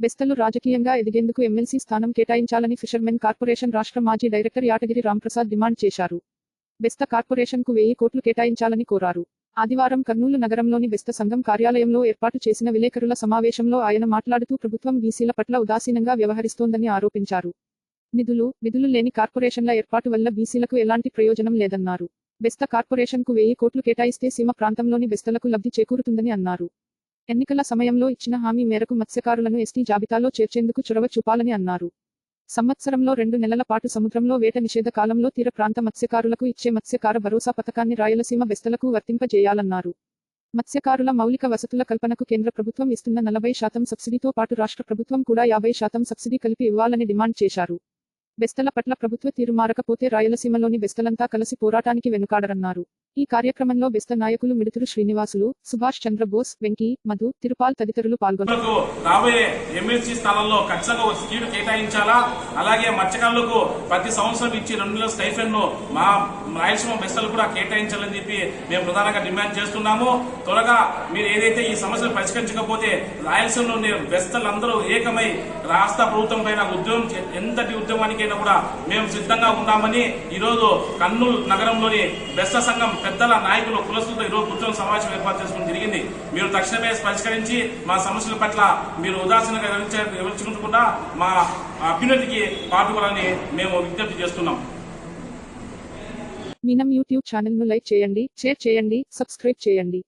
బెస్తలు రాజకీయంగా ఎదిగేందుకు ఎమ్మెల్సీ స్థానం కేటాయించాలని ఫిషర్మెన్ కార్పొరేషన్ రాష్ట్ర మాజీ డైరెక్టర్ యాటగిరి రాంప్రసాద్ డిమాండ్ చేశారు. బెస్త కార్పొరేషన్కు వెయ్యి కోట్లు కేటాయించాలని కోరారు. ఆదివారం కర్నూలు నగరంలోని బెస్త సంఘం కార్యాలయంలో ఏర్పాటు చేసిన విలేకరుల సమావేశంలో ఆయన మాట్లాడుతూ ప్రభుత్వం బీసీల పట్ల ఉదాసీనంగా వ్యవహరిస్తోందని ఆరోపించారు. నిధులు విధులు లేని కార్పొరేషన్ల ఏర్పాటు వల్ల బీసీలకు ఎలాంటి ప్రయోజనం లేదన్నారు. బెస్త కార్పొరేషన్కు వెయ్యి కోట్లు కేటాయిస్తే సీమ ప్రాంతంలోని బెస్తలకు లబ్ధి చేకూరుతుందని అన్నారు. ఎన్నికల సమయంలో ఇచ్చిన హామీ మేరకు మత్స్యకారులను ఎస్టీ జాబితాలో చేర్చేందుకు చొరవ చూపాలని అన్నారు. సంవత్సరంలో రెండు నెలల పాటు సముద్రంలో వేట నిషేధ కాలంలో తీర ప్రాంత మత్స్యకారులకు ఇచ్చే మత్స్యకార భరోసా పథకాన్ని రాయలసీమ బెస్తలకు వర్తింపజేయాలన్నారు. మత్స్యకారుల మౌలిక వసతుల కల్పనకు కేంద్ర ప్రభుత్వం ఇస్తున్న నలభై శాతం సబ్సిడీతో పాటు రాష్ట్ర ప్రభుత్వం కూడా యాభై శాతం సబ్సిడీ కలిపి ఇవ్వాలని డిమాండ్ చేశారు. బెస్తల పట్ల ప్రభుత్వ తీరు మారకపోతే రాయలసీమలోని బెస్తలంతా కలిసి పోరాటానికి వెనుకాడరన్నారు. ఈ కార్యక్రమంలో బెస్త నాయకులు మిడుతురు శ్రీనివాసులు సుభాష్ చంద్రబోస్ వెంకీ మధు తిరుపాల్ తదితరులు పాల్గొన్నారు. రాబోయే ఎమ్మెల్సీ స్థానంలో ఖచ్చితంగా ఒక సీటు కేటాయించాలా? అలాగే మత్స్యకారులకు ప్రతి సంవత్సరం ఇచ్చి రెండు నెలల స్టైఫెన్ను మా రాయలసీమ బెస్తలు కూడా కేటాయించాలని చెప్పి మేము ప్రధానంగా డిమాండ్ చేస్తున్నాము. త్వరగా మీరు ఏదైతే ఈ సమస్యను పరిష్కరించకపోతే రాయలసీమలోని బెస్తలందరూ ఏకమై రాష్ట్ర ప్రభుత్వం పైన ఉద్యమం ఎంతటి ఉద్యమానికి పోటీకైనా కూడా మేము సిద్ధంగా ఉన్నామని ఈ రోజు కర్నూలు నగరంలోని బెస్త సంఘం పెద్దల నాయకులు కులస్తులతో ఈరోజు కూర్చొని సమావేశం ఏర్పాటు చేసుకోవడం జరిగింది. మీరు తక్షణమే పరిష్కరించి మా సమస్యల పట్ల మీరు ఉదాసీనంగా వివరించ- మా అభ్యున్నతికి పాటుకోవాలని మేము విజ్ఞప్తి చేస్తున్నాం. మీనం యూట్యూబ్ ఛానల్ను లైక్ చేయండి షేర్ చేయండి సబ్స్క్రైబ్ చేయండి.